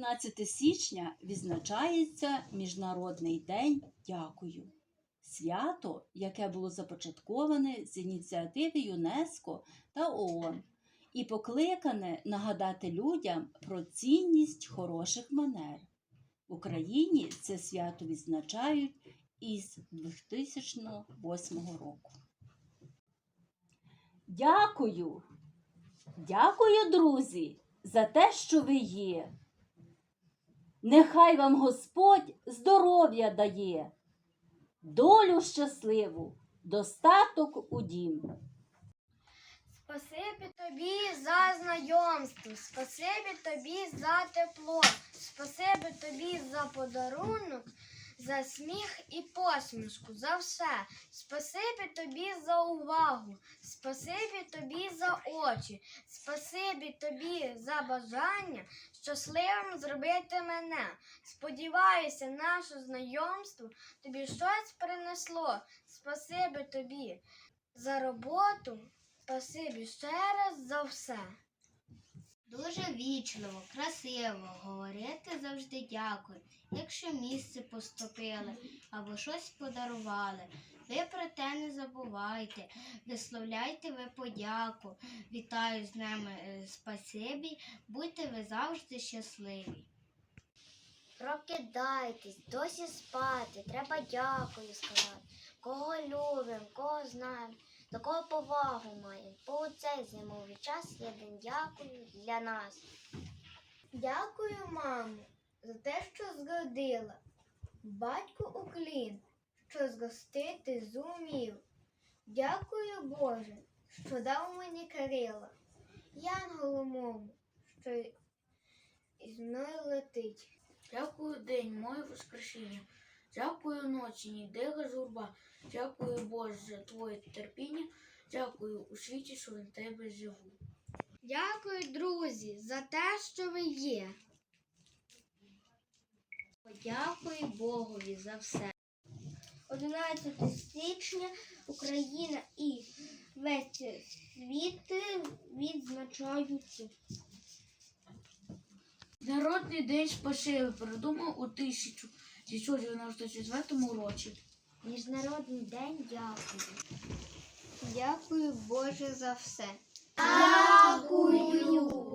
15 січня відзначається Міжнародний день Дякую. Свято, яке було започатковане з ініціативи ЮНЕСКО та ООН і покликане нагадати людям про цінність хороших манер. В Україні це свято відзначають із 2008 року. Дякую! Дякую, друзі, за те, що ви є. Нехай вам Господь здоров'я дає, долю щасливу, достаток у дім. Спасибі тобі за знайомство, спасибі тобі за тепло, спасибі тобі за подарунок, за сміх і посмішку, за все. Спасибі тобі за увагу, спасибі тобі за очі, спасибі тобі за бажання щасливим зробити мене. Сподіваюся, наше знайомство тобі щось принесло. Спасибі тобі за роботу. Спасибі ще раз за все. Дуже вічливо, красиво говорити завжди дякую. Якщо місце поступили або щось подарували, ви про те не забувайте, висловляйте ви подяку. Вітаю з ними е, спасибі, будьте ви завжди щасливі. Прокидайтесь, досі спати, треба дякую сказати. Кого любимо, кого знаємо, до кого повагу маємо. Бо у цей зимовий час є день дякую для нас. Дякую, мамо, за те, що згодила. Батьку уклін, що згостити зумів. Дякую, Боже, що дав мені Кирила, янголу мову, що із мною летить. Дякую день, моє воскресіння. Дякую ночі, ніде журба. Дякую, Боже, твоє терпіння. Дякую у світі, що на тебе живу. Дякую, друзі, за те, що ви є. Подякую Богові за все. 11 січня Україна і весь світ відзначають. Народний день спасибі придумав у 1994 році. Міжнародний день дякую. Дякую, Боже, за все. Дякую.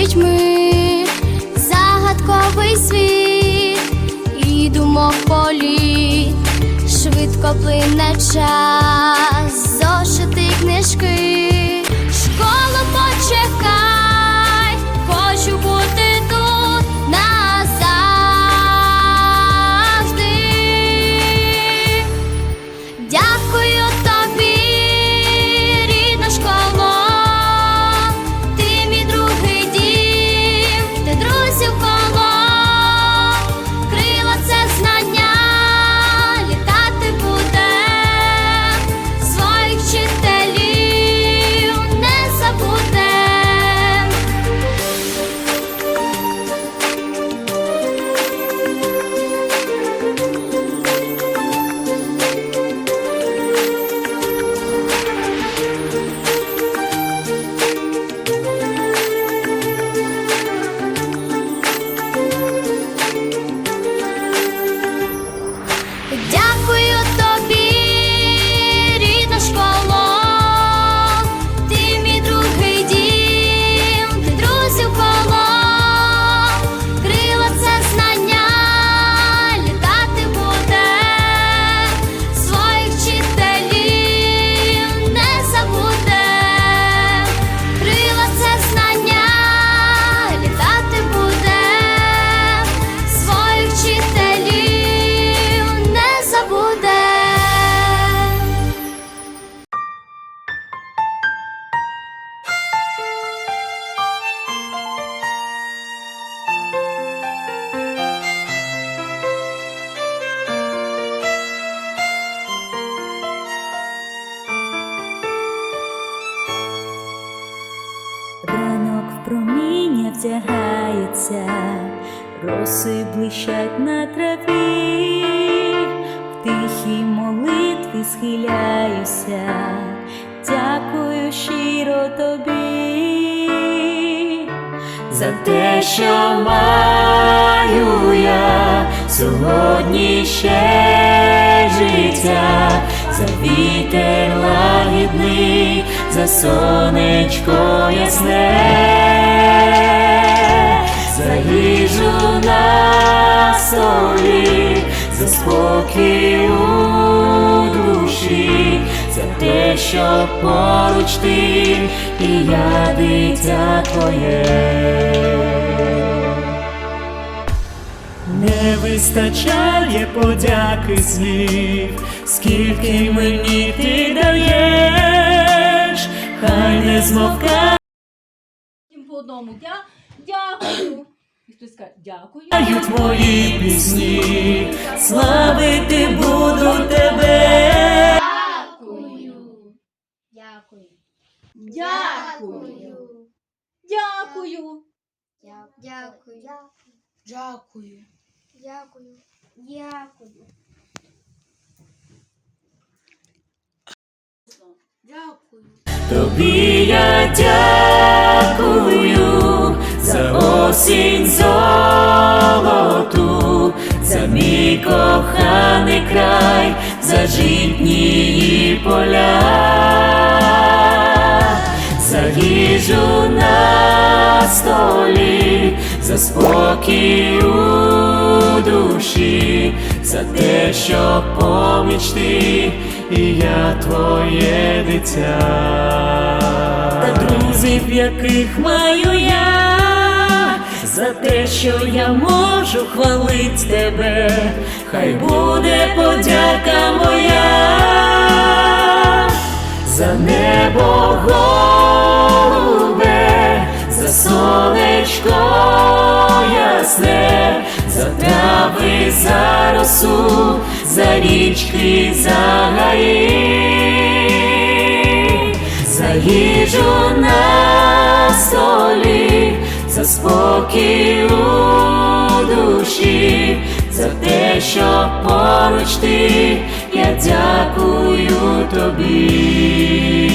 Дітьми, загадковий світ і думок політ, швидко плине час, зошити книжки, down. Роси блищать на траві, в тихій молитві схиляюся, дякую щиро тобі за те, що маю я сьогодні ще життя, за вітер лагідний, за сонечко ясне, за спокій у душі, за те, що поруч ти і я дитя твоє. Не вистачає подяки слів, скільки мені ти даєш, хай не Всім по одному. Дя... Дякую. І хтось скаже, дякую. мої пісні, славити буду тебе. Дякую. Дякую. Дякую. Дякую. Дякую. Дякую. Дякую. Дякую. Дякую. Тобі я дякую за осінь за мій коханий край, за житні поля, за їжу на столі, за спокій у душі, за те, що поміч ти, і я твоє дитя, та друзів, яких маю я, за те, що я можу хвалить тебе, хай буде подяка моя за небо голубе, за сонечко ясне, за трави, за росу, за річки, за гаї, за їжу на столі, за спокій у душі, за те, що поруч ти, я дякую тобі.